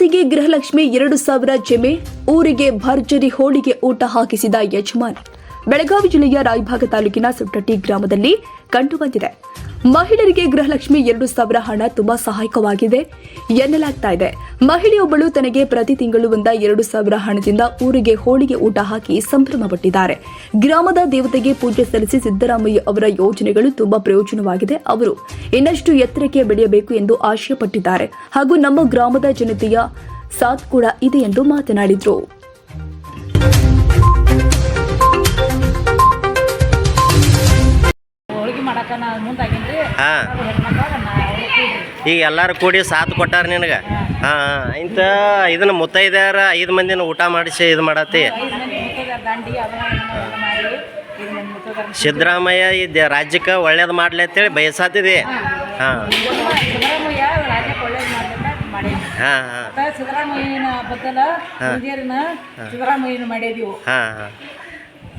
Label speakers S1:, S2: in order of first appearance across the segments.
S1: ಅತ್ತಿಗೆ ಗೃಹಲಕ್ಷ್ಮಿ ಎರಡು ಸಾವಿರ ಜಮೆ, ಊರಿಗೆ ಭರ್ಜರಿ ಹೋಳಿಗೆ ಊಟ ಹಾಕಿಸಿದ ಯಜಮಾನಿ. ಬೆಳಗಾವಿ ಜಿಲ್ಲೆಯ ರಾಯಭಾಗ ತಾಲೂಕಿನ ಸುಟ್ಟಟ್ಟಿ ಗ್ರಾಮದಲ್ಲಿ ಕಂಡುಬಂದಿದೆ ಮಹಿಳೆಯರಿಗೆ ಗೃಹಲಕ್ಷ್ಮಿ ಎರಡು ಸಾವಿರ ಹಣ ತುಂಬಾ ಸಹಾಯಕವಾಗಿದೆ ಎನ್ನಲಾಗ್ತಾ ಇದೆ. ಮಹಿಳೆಯೊಬ್ಬಳು ತನಗೆ ಪ್ರತಿ ತಿಂಗಳು ಒಂದ ಎರಡು ಸಾವಿರ ಹಣದಿಂದ ಊರಿಗೆ ಹೋಳಿಗೆ ಊಟ ಹಾಕಿ ಸಂಭ್ರಮಪಟ್ಟಿದ್ದಾರೆ ಗ್ರಾಮದ ದೇವತೆಗೆ ಪೂಜೆ ಸಲ್ಲಿಸಿ ಸಿದ್ದರಾಮಯ್ಯ ಅವರ ಯೋಜನೆಗಳು ತುಂಬಾ ಪ್ರಯೋಜನವಾಗಿದೆ ಅವರು ಇನ್ನಷ್ಟು ಎತ್ತರಕ್ಕೆ ಬೆಳೆಯಬೇಕು ಎಂದು ಆಶಯ ಪಟ್ಟಿದ್ದಾರೆ ಹಾಗೂ ನಮ್ಮ ಗ್ರಾಮದ ಜನತೆಯ ಸಾಥ್ ಕೂಡ ಇದೆ ಎಂದು ಮಾತನಾಡಿದರು.
S2: ಹೋಳಿಗೆ
S3: ಈಗ ಎಲ್ಲರೂ ಕೂಡಿ ಸಾಥ್ ಕೊಟ್ಟಾರ ನಿನಗೆ? ಹಾಂ ಇಂಥ ಇದನ್ನ ಮುತ್ತೈದ್ಯಾರ ಐದು ಮಂದಿನ ಊಟ ಮಾಡಿಸಿ ಇದು ಮಾಡತ್ತಿ? ಸಿದ್ದರಾಮಯ್ಯ ಈ ದ- ರಾಜ್ಯಕ್ಕೆ ಒಳ್ಳೇದು ಮಾಡಲಿ ಅಂತೇಳಿ ಬಯಸಾತಿದೆ? ಹಾಂ. ಹಾಂ. ಹಾಂ
S2: ಸಿದ್ದರಾಮಯ್ಯನ ಬದಲ ಸಿದ್ದರಾಮಯ್ಯನ ಮಾಡಿದೀವಿ.
S3: ಹಾಂ ಹಾಂ.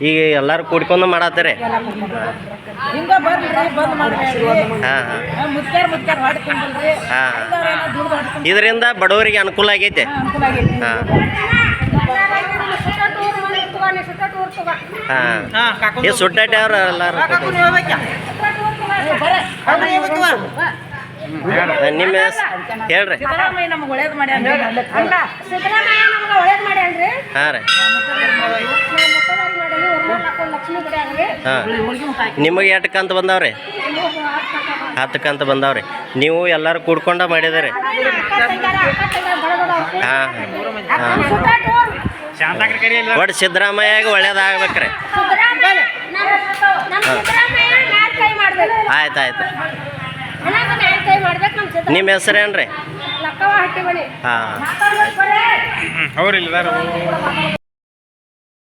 S3: ಈಗ ಎಲ್ಲರೂ ಕೂಡ್ಕೊಂಡು ಮಾಡತ್ತಾರೆ? ಹಾಂ ಇದರಿಂದ ಬಡವರಿಗೆ ಅನುಕೂಲ ಆಗೈತೆ.
S2: ಅನುಕೂಲ
S3: ಹಾ. ಹಾಂ. ಈ ಸುಟ್ಟಾಟಿ ಅವ್ರು ಎಲ್ಲರೂ ನಿಮ್ಮ ಹೇಳ್ರಿ.
S2: ಸಿದ್ದರಾಮಯ್ಯ ನಮ್ಗೆ ಒಳ್ಳೇದು ಮಾಡ್ಯಾನ
S3: ಹಾಂ ರೀ. ಹಾಂ. ನಿಮಗೆ ಎಷ್ಟು ಕಂತು ಬಂದಾವ್ರಿ? ಹತ್ತು ಕಂತು ಬಂದಾವ್ರಿ. ನೀವು ಎಲ್ಲರೂ ಕೂಡ್ಕೊಂಡ ಮಾಡಿದಿರಿ. ಹಾಂ ಹಾಂ. ಒಟ್ಟು ಸಿದ್ದರಾಮಯ್ಯಾಗ ಒಳ್ಳೇದಾಗ್ಬೇಕ್ರಿ
S4: ಸಿದ್ದರಾಮಯ್ಯ ಮಾಡ್ಬೇಕು
S3: ಆಯ್ತು ಆಯ್ತು.
S4: ನಮ್ಮ
S3: ಹೆಸರೇನ್ರಿ? ಹಾಂ.
S4: ಅವ್ರಿಲ್ಲ ಬರ್ರಿ.